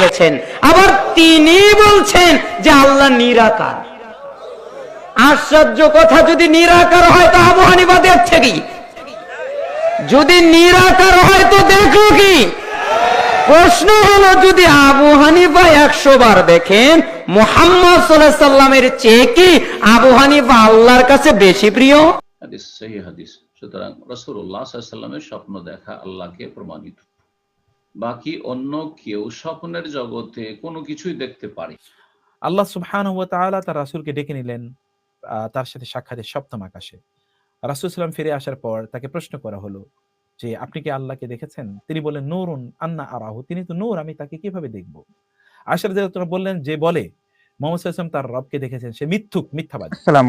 দেখেছেন। আবার তিনি বলছেন যে আল্লাহ নিরাকার। আশ্চর্য কথা, যদি নিরাকার হয় তো আবু হানিফা দেখছে কি? যদি নিরাকার হয় তো দেখল কি? প্রশ্ন হলো, যদি আবু হানিফা একশো বার দেখেন, মোহাম্মদ সাল্লামের চেয়ে কি আবু হানিফা আল্লাহর কাছে বেশি প্রিয়? হাদিস সুতরাং রসুল্লাহ সাল্লামের স্বপ্ন দেখা আল্লাহকে প্রমাণিত। বাকি অন্য কেউ স্বপ্নের জগতে কোনো কিছুই দেখতে পারে। আল্লাহ সুবহান তার ডেকে নিলেন তার সাথে সাক্ষাতের সপ্তম আকাশে। রাসূল সাল্লাম ফিরে আসার পর তাকে প্রশ্ন করা হলো যে, আপনি কি আল্লাহকে দেখেছেন? তিনি বললেন, নূরুন আন্না আরাহু। তিনি তো নূর, আমি তাকে কীভাবে দেখব? আশার বললেন, যে বলে দেখেছেন। যারা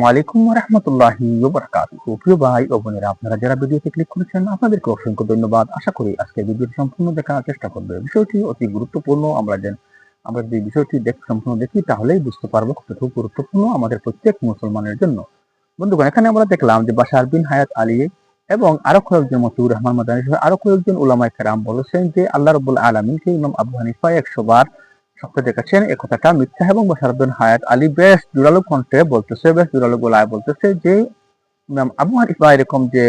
আশা করি সম্পূর্ণ দেখার চেষ্টা করবে। বিষয়টি দেখ, সম্পূর্ণ দেখি বুঝতে পারব গুরুত্বপূর্ণ আমাদের প্রত্যেক মুসলমানের জন্য। বন্ধুগণ, এখানে আমরা দেখলাম যে বাশার বিন হায়াত আলী এবং আরও কয়েকজন মতুর রহমান মাদানী আরও কয়েকজন উলামায়ে কেরাম বলেছেন যে, আল্লাহ রবুল আলমিনকে একশো বার স্বপ্ন দেখেছেন এ কথাটা মিথ্যা এবং বাসারুদ্দিন হায়াত আলী বেশ জোরালো কণ্ঠে বলতেছে, বেশ জোরালো গলায় বলতেছে যে, ইমাম আবু হানিফা এরকম যে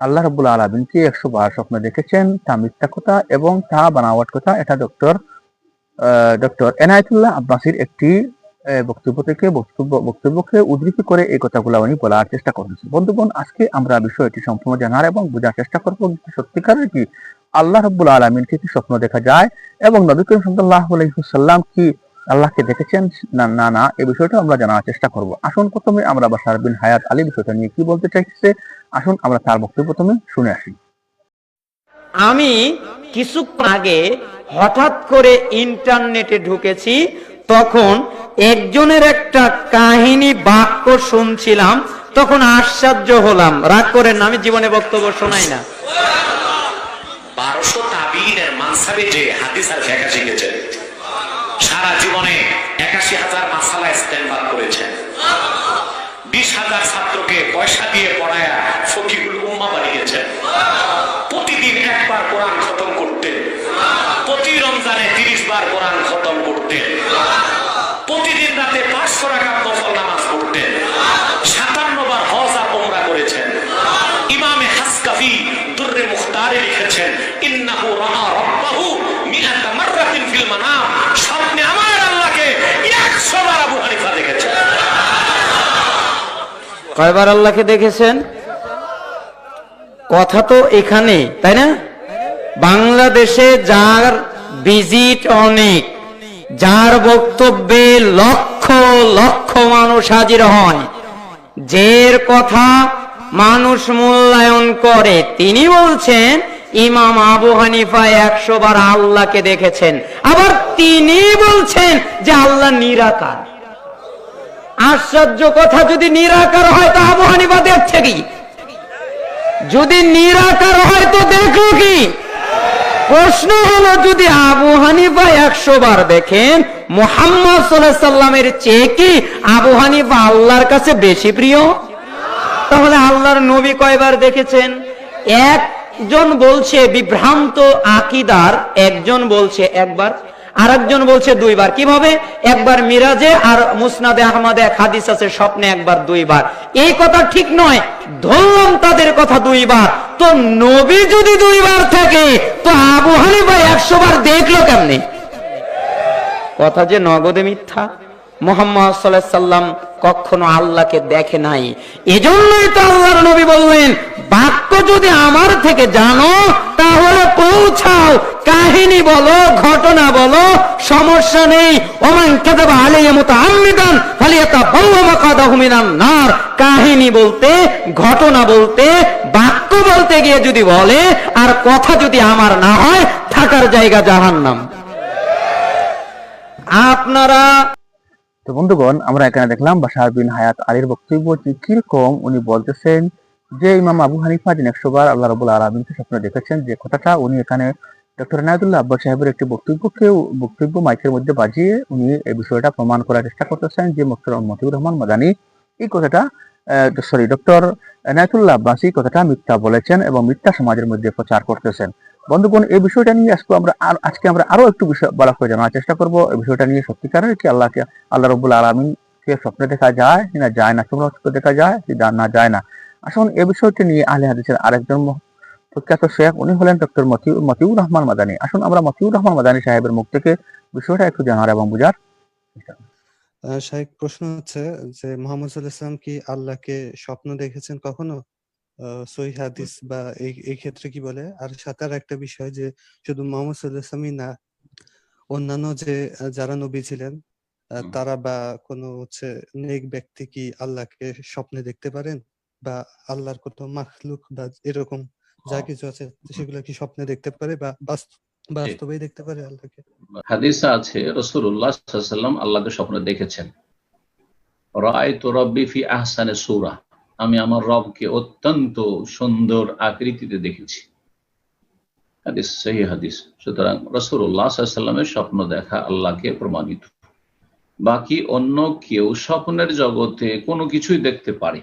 আল্লাহ রবুল আলমিনকে একশো বার স্বপ্ন দেখেছেন, তা মিথ্যা কথা এবং তা বানাওয়াট কথা, এটা ডক্টর ডক্টর এনায়তুল্লাহ আব্বাসির একটি বক্তব্য থেকে বক্তব্য, বক্তব্যকে উদ্ধৃতি করে এই কথাগুলো উনি বলার চেষ্টা করতেছেন বন্ধুগণ, আজকে আমরা বিষয়টি সম্পূর্ণ জানার এবং বোঝার চেষ্টা করব সত্যিকারের কি আল্লাহ রব্বুল আলমিনকে কি স্বপ্ন দেখা যায়? এবং নবী করিম সাল্লাহ আলহিহাল্লাম কি আল্লাহকে দেখেছেন? না না না এই বিষয়টা আমরা জানার চেষ্টা করব। আসুন প্রথমে আমরা বাসার বিন হায়াত আলী বিষয়টা নিয়ে কি বলতে চাইছে? আসুন আমরা তার বক্তব্য প্রথমে শুনে আসি। আমি কিছুক্ষণ আগে হঠাৎ করে ইন্টারনেটে ঢুকেছি, তখন একজনের একটা কাহিনী বাক্য শুনছিলাম, তখন আশ্চর্য হলাম। রাগ করেন আমি জীবনে বক্তব্য শোনাই না। তাবিনের যে হাদিস আর ফেকা শিখেছেন সারা জীবনে একাশি হাজার মাসালা স্ট্যান্ডার করেছেন বিশ হাজার ছাত্রকে পয়সা দিয়ে পড়ায়া ফকিরুল উম্মা বানিয়েছেন প্রতিদিন একবার কোরআন খতম করতেন প্রতি রমজানে তিরিশ বার কোরআন খতম করতেন প্রতিদিন রাতে পাঁচশো টাকা নফল নামাজ পড়তেন সাতান্ন বার হজ আর ওমরা করেছেন ইমামে হাসকাফি দুর্রে মুখতারে লিখেছেন ইন্নাহু রাআ রাব্বাহু মিআতা মাররাতিন ফিল মানাম স্বপ্নে আমার আল্লাহকে 100 বার আবু হানিফা দেখেছেন কয়বার আল্লাহকে দেখেছেন? কথা তো এখানে, তাই না? বাংলাদেশে যার ভিজিট অনেক, যার বক্তব্যে লক্ষ লক্ষ মানুষ হাজির হয় যের কথা মানুষ মূল্যায়ন করে। তিনি বলছেন, ইমাম আবু হানিফা একশো বার আল্লাহকে দেখেছেন। আবার তিনি বলছেন যে আল্লাহ নিরাকার। আশ্চর্য কথা, যদি নিরাকার হয় তো আবু হানিফা দেখছে কি? যদি নিরাকার হয় তো দেখল কি? প্রশ্ন হলো, যদি আবু হানিফা একশো বার দেখেন, মোহাম্মদ সাল্লামের চেয়ে কি আবু হানিফা আল্লাহর কাছে বেশি প্রিয়? তাহলে আল্লাহর নবী কয়বার দেখেছেন? একজন বলছে বিভ্রান্ত আকিদার, একজন বলছে একবার। আর একজন বলছে দুইবার। কীভাবে? একবার মিরাজে আর মুসনাদে আহমদে এক হাদিস আছে, স্বপ্নে একবার দুইবার। এই কথা ঠিক নয়, ধরলাম তাদের কথা দুইবার। তো নবী যদি দুইবার থাকে, তো আবু হানিফা একশো বার দেখল কেমনি? কথা যে নগদে মিথ্যা। মোহাম্মদ সাল্লাহ সাল্লাম কখনো আল্লাহকে দেখে নাই। এজন্যই তো আল্লাহর নবী বললেন, বাক্য যদি আমার থেকে জানো, তাহলে পৌঁছাও। কাহিনী বলো, ঘটনা বলো, সমস্যা নেই। ওমান মাকাদাহু মিনান নার। কাহিনী বলতে, ঘটনা বলতে, বাক্য বলতে গিয়ে যদি বলে, আর কথা যদি আমার না হয়, থাকার জায়গা জাহান্নাম। আপনারা তো বন্ধুগণ, আমরা এখানে দেখলাম বাশার বিন হায়াত আলীর বক্তব্য কীরকম উনি বলতেছেন যে ইমাম আবু হানিফা, যিনি একশো বার আল্লাহ রবুল আলমিনকে স্বপ্নে দেখেছেন যে কথাটা, উনি এখানে ডক্টর নায়দুল্লাহ আব্বাস সাহেবের একটি বক্তব্যকে বক্তব্য মাইকের মধ্যে বাজিয়ে উনি এই বিষয়টা প্রমাণ করার চেষ্টা করতেছেন যে মুক্তর মতিউর রহমান মাদানী এই কথাটা সরি ডক্টর নায়তুল্লাহ আব্বাস কথাটা মিথ্যা বলেছেন এবং মিথ্যা সমাজের মধ্যে প্রচার করতেছেন। বন্ধুগণ, এই বিষয়টা নিয়ে আজকে আমরা আর আজকে আমরা আরও একটু বিষয় বলা করে জানার চেষ্টা করব। এই বিষয়টা নিয়ে সত্যিকারের কি আল্লাহকে আল্লাহ রবুল আলমিনকে স্বপ্নে দেখা যায় না যায় না, তোমরা দেখা যায় কি না যায় না। আসুন এই বিষয়টি নিয়ে আহলে হাদিসের আরেকজন প্রখ্যাত শেখ, উনি হলেন ডক্টর মতিউর রহমান মাদানী। আসুন আমরা মতিউর রহমান মাদানী সাহেবের মুখ থেকে বিষয়টা একটু জানার এবং বোঝার প্রশ্ন হচ্ছে যে মোহাম্মদ সাল্লাম কি আল্লাহকে স্বপ্ন দেখেছেন কখনো? সহি হাদিস বা এই এই ক্ষেত্রে কি বলে? আর সাথে আর একটা বিষয় যে শুধু মোহাম্মদ সাল্লাল্লাহু না অন্যান্য যে যারা নবী ছিলেন তারা বা কোনো হচ্ছে নেক ব্যক্তি কি আল্লাহকে স্বপ্নে দেখতে পারেন? বা আল্লাহর কত মাখলুক বা এরকম যা। কিছু আছে সেগুলো কি স্বপ্নে দেখতে পারে বা বাস্ত- বাস্তবেই দেখতে পারে আল্লাহকে? হাদিসে আছে রসুল্লাহ সাল্লাম আল্লাহকে স্বপ্নে দেখেছেন। রায় তো রব্বি ফি আহসানে সুরা। আমি আমার রবকে অত্যন্ত সুন্দর আকৃতিতে দেখেছি। হাদিস, সহি হাদিস। সুতরাং রসুল্লাহ স্বপ্ন দেখা আল্লাহকে প্রমাণিত। বাকি অন্য কেউ স্বপ্নের জগতে কোনো কিছুই দেখতে পারে।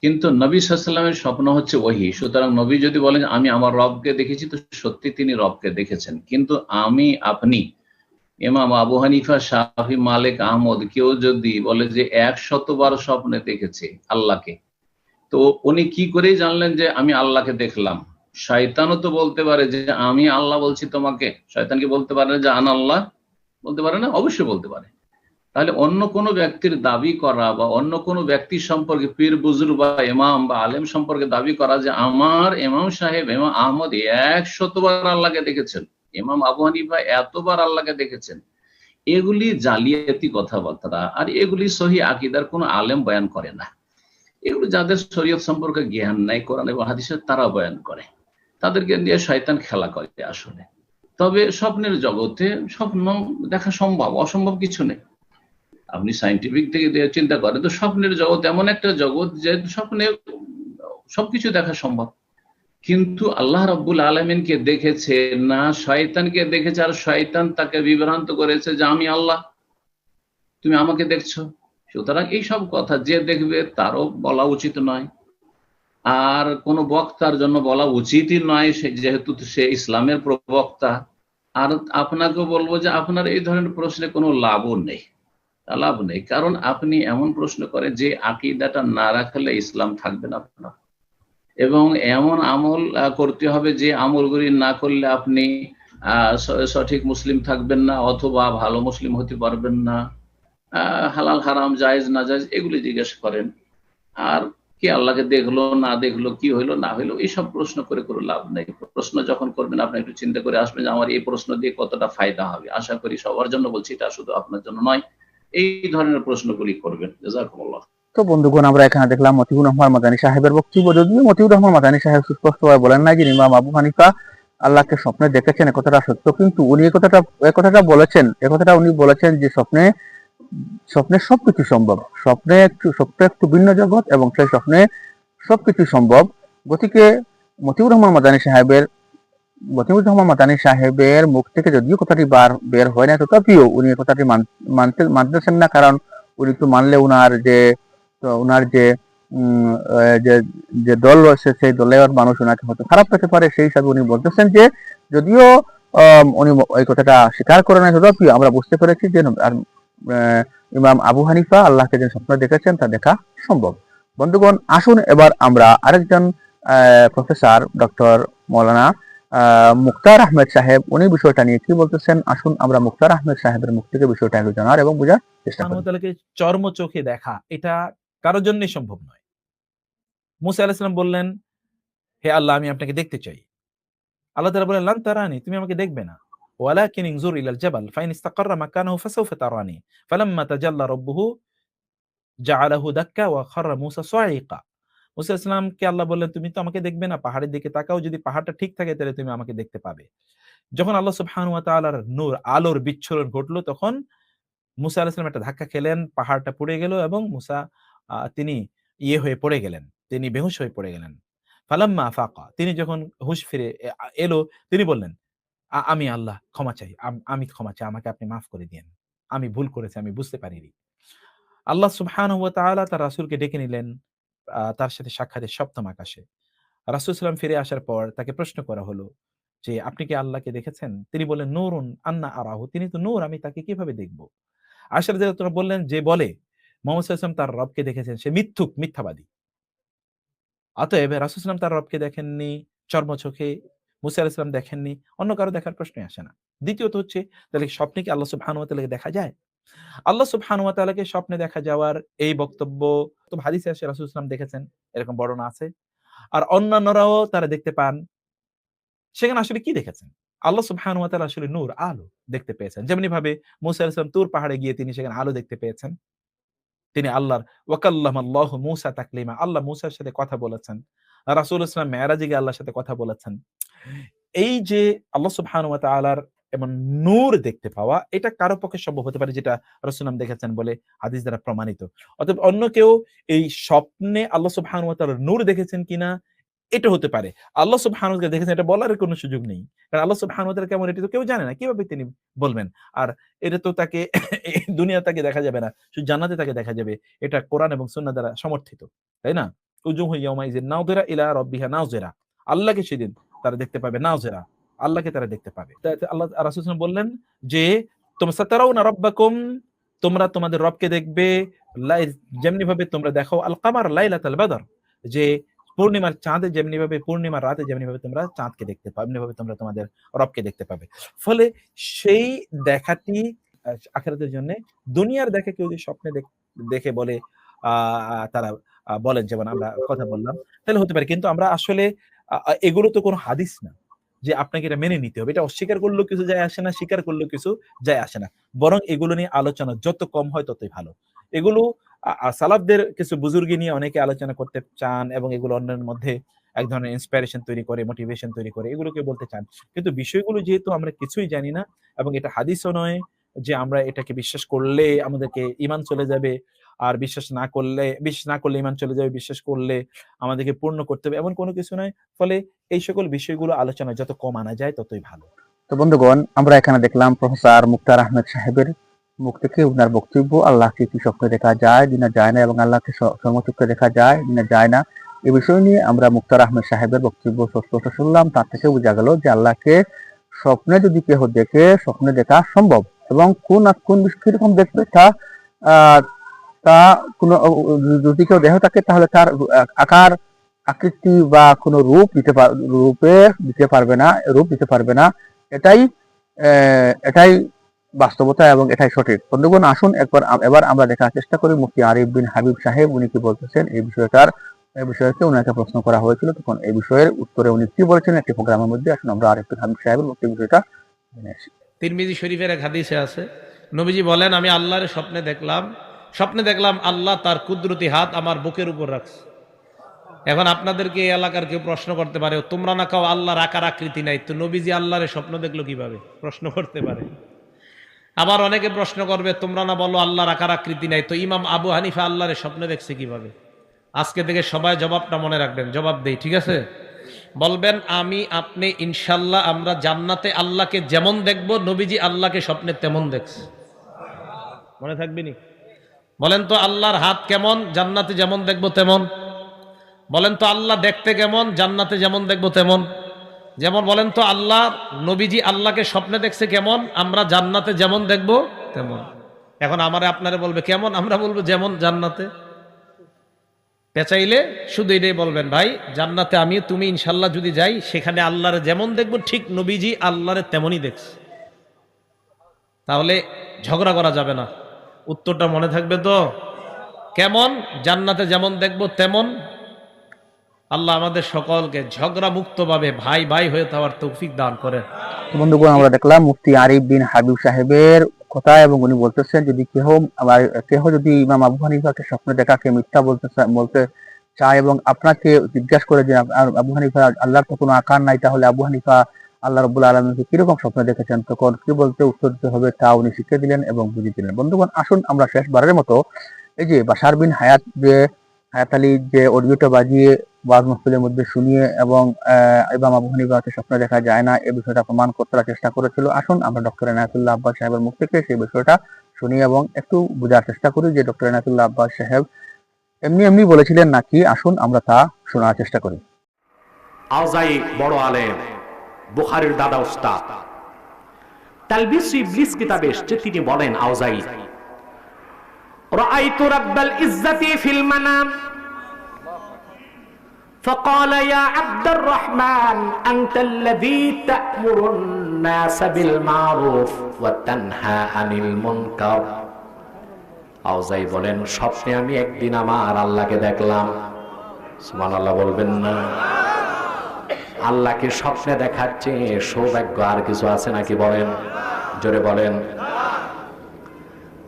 কিন্তু নবী সাল্লামের স্বপ্ন হচ্ছে ওহি। সুতরাং নবী যদি বলেন, আমি আমার রবকে দেখেছি, তো সত্যি তিনি রবকে দেখেছেন। কিন্তু আমি, আপনি, ইমাম আবু হানিফা শাহি মালিক, আহমদ, কেউ যদি বলে যে এক শতবার স্বপ্নে দেখেছে আল্লাহকে তো উনি কি করে জানলেন যে আমি আল্লাহকে দেখলাম? শয়তানও তো বলতে পারে যে আমি আল্লাহ বলছি তোমাকে। শয়তান কি বলতে পারে যে আন আল্লাহ? বলতে পারে না? অবশ্যই বলতে পারে। তাহলে অন্য কোনো ব্যক্তির দাবি করা বা অন্য কোনো ব্যক্তি সম্পর্কে পীর বুজুর বা ইমাম বা আলেম সম্পর্কে দাবি করা যে আমার এমাম সাহেব, ইমাম আহমদ এক শতবার আল্লাহকে দেখেছেন। এমাম আবু হানিফা এতবার আল্লাহকে দেখেছেন। এগুলি জালিয়াতি কথাবার্তা। আর এগুলি সহি আকিদার কোনো আলেম বয়ান করে না। এগুলো যাদের শরীয়ত সম্পর্কে জ্ঞান নাই, কোরআন এবং হাদিসের তারা বয়ান করে। তাদেরকে নিয়ে শয়তান খেলা করে আসলে। তবে স্বপ্নের জগতে স্বপ্ন দেখা সম্ভব, অসম্ভব কিছু নেই। আপনি সাইন্টিফিক থেকে চিন্তা করেন, তো স্বপ্নের জগৎ এমন একটা জগৎ যে স্বপ্নে সবকিছু দেখা সম্ভব। কিন্তু আল্লাহ রব্বুল আলমিনকে দেখেছে না, শয়তানকে দেখেছে, আর শয়তান তাকে বিভ্রান্ত করেছে যে, আমি আল্লাহ, তুমি আমাকে দেখছ? সুতরাং এইসব কথা যে দেখবে তারও বলা উচিত নয়। আর কোন বক্তার জন্য বলা উচিতই নয়, সে যেহেতু সে ইসলামের প্রবক্তা। আর আপনাকে বলব যে আপনার এই ধরনের প্রশ্নে কোনো লাভও নেই। লাভ নেই। কারণ আপনি এমন প্রশ্ন করেন যে আকিদাটা না রাখলে ইসলাম থাকবে না আপনার। এবং এমন আমল করতে হবে যে আমলগুলি না করলে আপনি সঠিক মুসলিম থাকবেন না অথবা ভালো মুসলিম হতে পারবেন না। হালাল, হারাম, জায়েজ না জায়েজ এগুলি জিজ্ঞেস করেন। আর কি আল্লাহকে দেখল, না দেখল, কি হইল, না হইল, এইসব প্রশ্ন করে করে লাভ নেই। প্রশ্ন যখন করবেন, আপনি একটু চিন্তা করে আসবেন যে আমার এই প্রশ্ন দিয়ে কতটা ফায়দা হবে। আশা করি সবার জন্য বলছি, এটা শুধু আপনার জন্য নয়, এই ধরনের প্রশ্নগুলি করবেন। জাজাকুমুল্লাহ। তো বন্ধুগণ, আমরা এখানে দেখলাম মতিউর রহমান মাদানী সাহেবের বক্তব্য। যদিও মতিউর রহমান মাদানী সাহেব সুস্পষ্টভাবে বলেন না যে ইমাম আবু হানিফা আল্লাহকে স্বপ্নে দেখেছেন কথাটা সত্য। কিন্তু উনি কথাটা কথাটা বলেছেন কথাটা উনি বলেছেন যে স্বপ্নে স্বপ্নে সবকিছু সম্ভব। স্বপ্নে একটু স্বপ্ন একটু ভিন্ন জগৎ এবং সেই স্বপ্নে সবকিছু সম্ভব। গতিকে মতিউর রহমান মাদানী সাহেবের মতিউর রহমান মাদানী সাহেবের মুখ থেকে যদিও কথাটি বার বের হয় না তথাপিও উনি কথাটি মানতে মানতেছেন না, কারণ উনি তো মানলে উনার যে তো ওনার যে যে দল রয়েছে, সেই দলের মানুষ ওনাকে হয়তো খারাপ পেতে পারে। সেই হিসাবে উনি বলতেছেন যে, যদিও উনি এই কথাটা স্বীকার করে না তথাপিও আমরা বুঝতে পেরেছি যে ইমাম আবু হানিফা আল্লাহকে যে স্বপ্ন দেখেছেন তা দেখা সম্ভব। বন্ধুগণ, আসুন এবার আমরা আরেকজন প্রফেসর ডক্টর মৌলানা মুক্তার আহমেদ সাহেব, উনি বিষয়টা নিয়ে কি বলতেছেন? আসুন আমরা মুক্তার আহমেদ সাহেবের মুখ থেকে বিষয়টা একটু জানার এবং বোঝার চেষ্টা করি। চর্ম চোখে দেখা, এটা কারোর জন্যই সম্ভব নয়। মুসা আলাহিসাম বললেন, হে আল্লাহ, আমি আপনাকে দেখতে চাই। আল্লাহ তাআলা বললেন, লান তারানি, তুমি আমাকে দেখবে না। ইনজুর ইলাল জাবাল ফাইন ইস্তাকাররা মাকানাহু ফাসাউফা তারানি ফালাম্মা তাজাল্লা রাব্বুহু জাআলাহু দাক্কা ওয়া খাররা মুসা সাইকা মুসা ইসলামকে আল্লাহ বললেন, তুমি তো আমাকে দেখবে না, পাহাড়ের দিকে তাকাও, যদি পাহাড়টা ঠিক থাকে তাহলে তুমি আমাকে দেখতে পাবে। যখন আল্লাহ সুবহানাহু ওয়া তাআলার নূর, আলোর বিচ্ছুরণ ঘটলো, তখন মুসা আলাহিসাম একটা ধাক্কা খেলেন, পাহাড়টা পড়ে গেল এবং মুসা তিনি ইয়ে হয়ে পড়ে গেলেন, তিনি বেহুশ হয়ে পড়ে গেলেন। ফালাম্মা ফাকা তিনি যখন হুশ ফিরে এলো, তিনি বললেন "আ- আমি আল্লাহ ক্ষমা চাই। আমি ক্ষমা চাই। আমাকে আপনি মাফ করে দিয়েন। আমি ভুল করেছি, আমি বুঝতে পারিনি। আল্লাহ তাআলা তার ডেকে নিলেন তার সাথে সাক্ষাতের সপ্তম আকাশে। রাসূল সাল্লাম ফিরে আসার পর তাকে প্রশ্ন করা হলো যে, আপনি কি আল্লাহকে দেখেছেন? তিনি বললেন, নূরুন আন্না আরাহু। তিনি তো নূর, আমি তাকে কীভাবে দেখব? আশার তোরা বললেন, যে বলে, মোহাম্মদ ওয়াসাল্লাম তার রবকে দেখেছেন, সে মিথ্যুক, মিথ্যাবাদী। অতএব রাসূল তার রবকে দেখেননি চর্ম চোখে মুসা আলাইহিস সালাম দেখেননি অন্য কারও দেখার প্রশ্নই আসে না। দ্বিতীয়ত হচ্ছে তাহলে স্বপ্নে কি আল্লাহ সুবহানাহু ওয়া দেখা যায়? আল্লাহ সুবহানাহু ওয়া স্বপ্নে দেখা যাওয়ার এই বক্তব্য তো হাদিসে আসে রাসূল সাল্লাল্লাহু দেখেছেন এরকম বর্ণনা আছে। আর অন্যান্যরাও তারা দেখতে পান। সেখানে আসলে কি দেখেছেন? আল্লাহ সুবহানাহু ওয়া তাআলা আসলে নূর আলো দেখতে পেয়েছেন। যেমনি ভাবে মুসা আলাইহিস সালাম তুর পাহাড়ে গিয়ে তিনি সেখানে আলো দেখতে পেয়েছেন। তিনি আল্লাহর ওয়াকাল্লাম আল্লাহ মুসা তাকলিমা আল্লাহ মুসার সাথে কথা বলেছেন। রাসূল ইসলাম মেরাজে গিয়ে আল্লাহর সাথে কথা বলেছেন। এই যে আল্লাহ তাআলার এমন নূর দেখতে পাওয়া, এটা কারও পক্ষে সম্ভব হতে পারে যেটা রসুলাম দেখেছেন বলে হাদিস দ্বারা প্রমাণিত। অতএব অন্য কেউ এই স্বপ্নে আল্লাহ সুবহানাহু ওয়া তাআলার নূর দেখেছেন কিনা, এটা হতে পারে। আল্লাহ সুবহানাহু ওয়া দেখেছেন, এটা বলার কোনো সুযোগ নেই। কারণ আল্লাহ তাআলা কেমন, এটা তো কেউ জানে না। কীভাবে তিনি বলবেন? আর এটা তো তাকে দুনিয়া তাকে দেখা যাবে না, শুধু জান্নাতে তাকে দেখা যাবে। এটা কোরআন এবং সুন্নাহ দ্বারা সমর্থিত, তাই না? রাব্বিহা নাযিরা আল্লাহকে সেদিন তারা দেখতে পাবে নাযিরা আল্লাহকে তারা দেখতে পাবে। আল্লাহ রাসূল বললেন যে তোমরা সাতারাউনা রাব্বাকুম তোমরা তোমাদের রবকে দেখবে। যেমনি ভাবে তোমরা দেখো আল কামার যে পূর্ণিমার চাঁদে যেমনি ভাবে পূর্ণিমার রাতে যেমনি ভাবে তোমরা চাঁদকে দেখতে পাবে এমনি ভাবে তোমরা তোমাদের রবকে দেখতে পাবে। ফলে সেই দেখাটি আখিরাতের জন্য দুনিয়ার দেখা কেউ যদি স্বপ্নে দেখ- বলে আহ, তারা বলেন যেমন আমরা কথা বললাম। তাহলে হতে পারে, কিন্তু আমরা আসলে এগুলো তো কোনো হাদিস না যে আপনাকে এটা মেনে নিতে হবে। এটা অস্বীকার করলেও কিছু যায় আসে না, স্বীকার করলেও কিছু যায় আসে না। বরং এগুলো নিয়ে আলোচনা যত কম হয় ততই ভালো। এগুলো সালাফদের কিছু বুজুর্গি নিয়ে অনেকে আলোচনা করতে চান এবং এগুলো অন্যের মধ্যে এক ধরনের ইন্সপিরেশন তৈরি করে মোটিভেশন তৈরি করে, এগুলোকে বলতে চান। কিন্তু বিষয়গুলো যেহেতু আমরা কিছুই জানি না এবং এটা হাদিসও নয় যে আমরা এটাকে বিশ্বাস করলে আমাদেরকে ইমান চলে যাবে, আর বিশ্বাস না করলে, বিশ্বাস না করলে ইমান চলে যাবে, বিশ্বাস করলে আমাদেরকে পূর্ণ করতে হবে, এমন কোনো কিছু নয়। ফলে এই সকল বিষয়গুলো আলোচনা যত কম আনা যায়, ততই ভালো। তো বন্ধুগণ, আমরা এখানে দেখলাম প্রফেসর মুক্তার আহমেদ সাহেবের মুখ থেকে ওনার বক্তব্য, আল্লাহকে কি স্বপ্নে দেখা যায় দিনা যায় না, এবং আল্লাহকে সমচক্ষে দেখা যায় দিনা যায় না, এ বিষয় নিয়ে আমরা মুক্তার আহমেদ সাহেবের বক্তব্য শুনলাম, তার থেকে বোঝা গেল যে আল্লাহকে স্বপ্নে যদি কেহ দেখে, স্বপ্নে দেখা সম্ভব। এবং কোন আর কোন কীরকম দেখবে, তা তা কোন যদি কেউ দেহ থাকে, তাহলে তার আকার, আকৃতি বা কোনো রূপ দিতে রূপে দিতে পারবে না, রূপ দিতে পারবে না। এটাই এটাই বাস্তবতা এবং এটাই সঠিক। বন্ধুগণ, আসুন একবার এবার আমরা দেখার চেষ্টা করি। মুফতি আরিফ বিন হাবিব সাহেব, উনি কি বলতেছেন? এই বিষয়টার এই বিষয়কে ওনাকে প্রশ্ন করা হয়েছিল। তখন এই বিষয়ের উত্তরে উনি কি বলেছেন? একটি প্রোগ্রামের মধ্যে আসুন, আমরা আরিফ বিন হাবিব সাহেবের মুক্তি বিষয়টা জেনে আসি। তিরমিজি শরীফের এক হাদিসে আছে, নবীজি বলেন, আমি আল্লাহর স্বপ্নে দেখলাম স্বপ্নে দেখলাম আল্লাহ তার কুদরতি হাত আমার বুকের উপর রাখছে। এখন আপনাদেরকে এই এলাকার কেউ প্রশ্ন করতে পারে, তোমরা না কাও আল্লাহর আকার আকৃতি নাই? তো নবীজি আল্লাহর স্বপ্ন দেখল কীভাবে? প্রশ্ন করতে পারে। আবার অনেকে প্রশ্ন করবে, তোমরা না বলো আল্লাহর আকার আকৃতি নাই? তো ইমাম আবু হানিফা আল্লাহর স্বপ্নে দেখছে কীভাবে? আজকে থেকে সবাই জবাবটা মনে রাখবেন, জবাব দেই, ঠিক আছে? বলবেন আমি আপনি ইনশাল্লাহ আমরা জান্নাতে আল্লাহকে যেমন দেখব নবীজি আল্লাহকে স্বপ্নে তেমন দেখছে। মনে থাকবে নি? বলেন তো আল্লাহর হাত কেমন জান্নাতে যেমন দেখব তেমন। বলেন তো আল্লাহ দেখতে কেমন জান্নাতে যেমন দেখব তেমন। যেমন বলেন তো আল্লাহ নবীজি আল্লাহকে স্বপ্নে দেখছে কেমন আমরা জান্নাতে যেমন দেখব তেমন। এখন আমারে আপনারা বলবে কেমন? আমরা বলব যেমন জান্নাতে। পেঁচাইলে শুধু এটাই বলবেন, ভাই, জান্নাতে আমি তুমি ইনশাল্লাহ যদি যাই, সেখানে আল্লাহরে যেমন দেখব, ঠিক নবীজি আল্লাহরে তেমনই দেখছে। তাহলে ঝগড়া করা যাবে না। উত্তরটা মনে থাকবে তো? কেমন? জান্নাতে যেমন দেখব, তেমন। আল্লাহ আমাদের সকলকে ঝগড়া মুক্তভাবে ভাই ভাই হয়ে থাকার তৌফিক দান করেন। তো বন্ধুগণ, আমরা দেখলাম মুফতি আরিফ বিন হাবিব সাহেবের কথা এবং উনি বলতেছেন, যদি কেহ কেহ যদি ইমাম আবু হানিফাকে স্বপ্নে দেখাকে মিথ্যা বলতে বলতে চায় এবং আপনাকে জিজ্ঞাসা করে যে আব- হানিফা আল্লাহর তো কোনো আকার নাই, তাহলে আবু হানিফা আল্লাহ রবুল্লা আলমীকে কীরকম স্বপ্ন দেখেছেন? তখন কি বলতে উত্তর দিতে হবে, তা উনি শিখিয়ে দিলেন এবং বুঝিয়ে দিলেন। বন্ধুগণ, আসুন আমরা শেষবারের মতো এই যে বাসার বিন হায়াত যে, হায়াত আলী যে অডিওটা বাজিয়ে ওয়াজ মাহফিলের মধ্যে শুনিয়ে এবং ইমাম আবু হানিফাকে স্বপ্ন দেখা যায় না এই বিষয়টা প্রমাণ করতে চেষ্টা করেছিল। আসুন আমরা ডক্টর এনায়তুল্লাহ আব্বাস সাহেবের মুখ থেকে সেই বিষয়টা শুনি এবং একটু বোঝার চেষ্টা করি যে ডক্টর এনায়তুল্লাহ আব্বাস সাহেব এমনি এমনি বলেছিলেন নাকি? আসুন আমরা তা শোনার চেষ্টা করি। আওজাই বড় আলেম, বুখারের দাদা উস্তাদ। তালবিস ইবলিস কিতাবে এসছে, তিনি বলেন আউজাই রাআইতু রাব্বাল ইজ্জাতি ফিল মানাম فقال يا عبد الرحمن أنت الذي تأمر الناس بالمعروف وتنهى عن المنكر আউজাই বলেন স্বপ্নে আমি একদিন আমার আল্লাহকে দেখলাম সুবহানাল্লাহ বলবেন না আল্লাহকে স্বপ্নে দেখাচ্ছে সৌভাগ্য আর কিছু আছে নাকি বলেন জোরে বলেন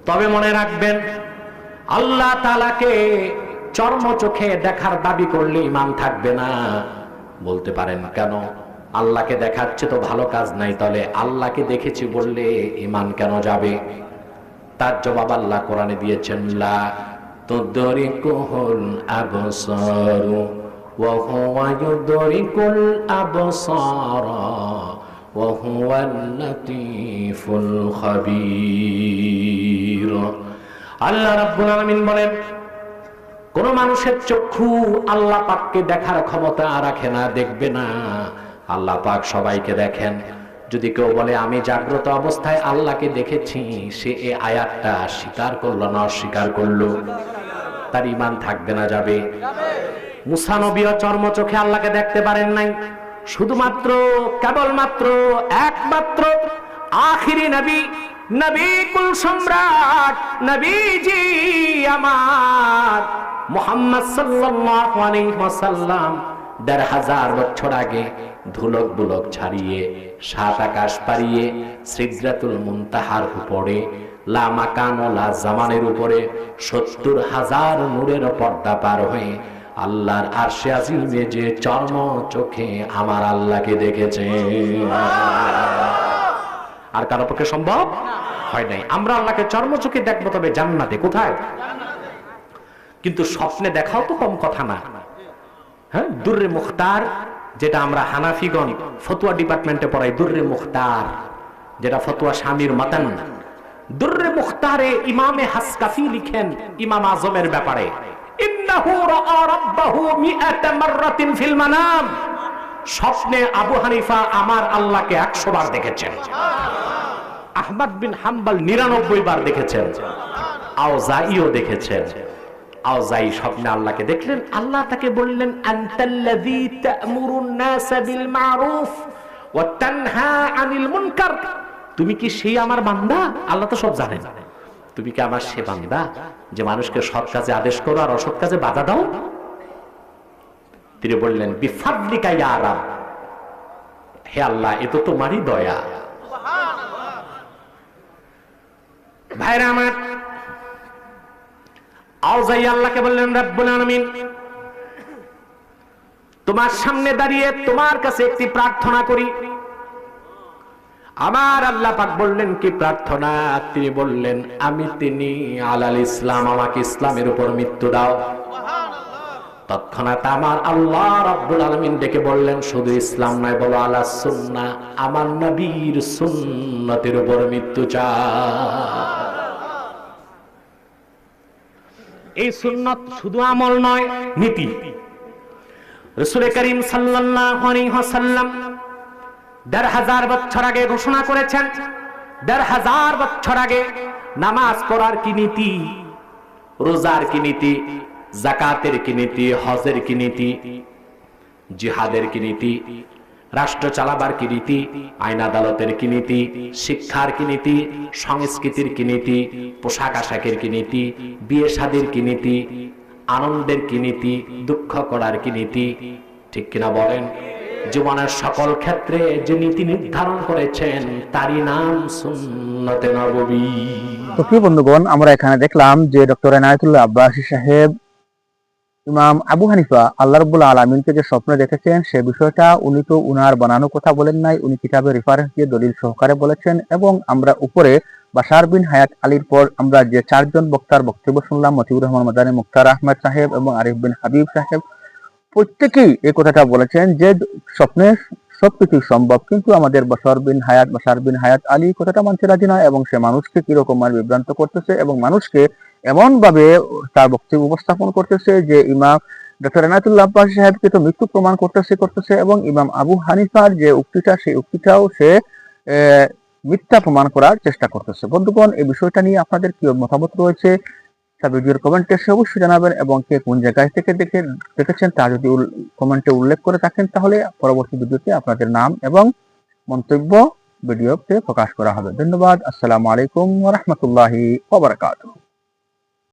তবে মনে রাখবেন আল্লাহ তালাকে চর্ম চোখে দেখার দাবি করলে ইমান থাকবে না। বলতে পারেন, কেন? আল্লাহকে দেখাচ্ছে তো ভালো কাজ নাই, তাহলে আল্লাহকে দেখেছি বললে ইমান কেন যাবে? তার জবাব আল্লাহ কোরআনে দিয়েছেন আল্লাহ রাব্বুল আলামিন বলেন কোন মানুষের চক্ষু আল্লাহ পাককে দেখার ক্ষমতা রাখে না, দেখবে না। আল্লাহ পাক সবাইকে দেখেন। যদি কেউ বলে, আমি জাগ্রত অবস্থায় আল্লাহকে দেখেছি, সে এ আয়াতটা স্বীকার করল না অস্বীকার করল? তার ইমান থাকবে না, যাবে। মুসানবীয় চর্ম চোখে আল্লাহকে দেখতে পারেন নাই। শুধুমাত্র, কেবলমাত্র একমাত্র আখিরি নবী নবী কুল সম্রাট, নবীজি আমার। মোহাম্মদ ওয়াসাল্লাম দেড় হাজার বছর আগে ধুলক বুলক ছাড়িয়ে, সাত আকাশ পাড়িয়ে সিদরাতুল মুনতাহার উপরে, লা মাকান লা জামানের উপরে সত্তর হাজার নূরের পর্দা পার হয়ে আল্লাহর আরশে আজিমে যে চর্ম চোখে আমার আল্লাহকে দেখেছে। আর কারও পক্ষে সম্ভব? হয় নাই। আমরা আল্লাহকে চর্ম চোখে দেখব, তবে জান্নাতে কোথায়? কিন্তু স্বপ্নে দেখাও তো কম কথা না। হ্যাঁ? দুর্রে মুখতার, যেটা আমরা হানাফিগণ ফতুয়া ডিপার্টমেন্টে পড়াই, দুর্রে মুখতার, যেটা ফতুয়া স্বামীর মাতান। দুর্রে মুখতারে ইমামে হাসকাফি লিখেন ইমাম আজমের ব্যাপারে। স্বপ্নে আবু হানিফা আমার আল্লাহকে একশো বার দেখেছেন। আহমদ বিন হাম্বাল নিরানব্বই বার দেখেছেন। আওজাইও দেখেছেন। আওজাই স্বপ্নে আল্লাহকে দেখলেন। আল্লাহ তাকে বললেন তুমি কি সেই আমার বান্দা? আল্লাহ তো সব জানেন। তুমি কি আমার সে বান্দা যে মানুষকে সৎ কাজে আদেশ করো আর অসৎ কাজে বাধা দাও? তিনি বললেন, বিফাদলিকা ইয়া রাব। হে আল্লাহ, এ তো তোমারই দয়া। ভাইরা আমার আওজাই আল্লাহকে বললেন রাব্বুল আলামিন তোমার সামনে দাঁড়িয়ে তোমার কাছে একটি প্রার্থনা করি। আমার আল্লাহ পাক বললেন কি প্রার্থনা? তিনি বললেন আমি তিনি আলাল ইসলাম আমাকে ইসলামের উপর মৃত্যু দাও। তৎক্ষণাৎ আমার আল্লাহ রাব্বুল আলামিন ডেকে বললেন শুধু ইসলাম নয় বলো আলা সুন্নাহ আমার নবীর সুন্নতের উপর মৃত্যু চা এই সুন্নত শুধু আমল নয়, নীতি। রসুল করিম আলাইহি দেড় হাজার বছর আগে ঘোষণা করেছেন, দেড় হাজার বছর আগে নামাজ পড়ার কি নীতি, রোজার কি নীতি, জাকাতের কি নীতি, হজের কি নীতি, জিহাদের কি নীতি রাষ্ট্র চালাবার কি নীতি, আইন আদালতের কি নীতি, শিক্ষার কি নীতি, সংস্কৃতির কি নীতি, পোশাক আশাকের কি নীতি, বিয়ে শাদির কি নীতি, আনন্দের কি নীতি, দুঃখ করার কি নীতি, ঠিক কিনা বলেন? জীবনের সকল ক্ষেত্রে যে নীতি নির্ধারণ করেছেন, তারই নাম সুন্নতে নববী। তো প্রিয় বন্ধুগণ, আমরা এখানে দেখলাম যে ডক্টর এনায়তুল্লাহ আব্বাসী সাহেব ইমাম আবু হানিফা আল্লাহ রব্বুল আলমিনকে যে স্বপ্ন দেখেছেন, সে বিষয়টা উনি তো উনার বানানো কথা বলেন নাই, উনি কিতাবের রেফারেন্স দিয়ে দলিল সহকারে বলেছেন এবং আমরা উপরে বাশার বিন হায়াত আলীর পর আমরা যে চারজন বক্তার বক্তব্য শুনলাম, মতিউর রহমান মাদানী, মুক্তার আহমেদ সাহেব এবং আরিফ বিন হাবিব সাহেব, প্রত্যেকেই এই কথাটা বলেছেন যে স্বপ্নে সবকিছু সম্ভব, কিন্তু আমাদের বসর বিন হায়াত বসার বিন হায়াত আলী কথাটা মানতে রাজি নয় এবং সে মানুষকে কীরকম বিভ্রান্ত করতেছে এবং মানুষকে এমন ভাবে তার বক্তব্য উপস্থাপন করতেছে যে ইমাম ডক্টর এনায়তুল্লাহ আব্বাস সাহেবকে তো মৃত্যু প্রমাণ করতেছে করতেছে এবং ইমাম আবু হানিফার যে উক্তিটা, সেই উক্তিটাও সে মিথ্যা প্রমাণ করার চেষ্টা করতেছে। বন্ধুগণ, এই বিষয়টা নিয়ে আপনাদের কি মতামত রয়েছে তা ভিডিওর কমেন্টে সে অবশ্যই জানাবেন এবং কে কোন জায়গায় থেকে দেখে, দেখেছেন তা যদি কমেন্টে উল্লেখ করে থাকেন তাহলে পরবর্তী ভিডিওতে আপনাদের নাম এবং মন্তব্য ভিডিওতে প্রকাশ করা হবে। ধন্যবাদ, আসসালামু আলাইকুম রাহমাতুল্লাহি ওয়া বারাকাতুহু।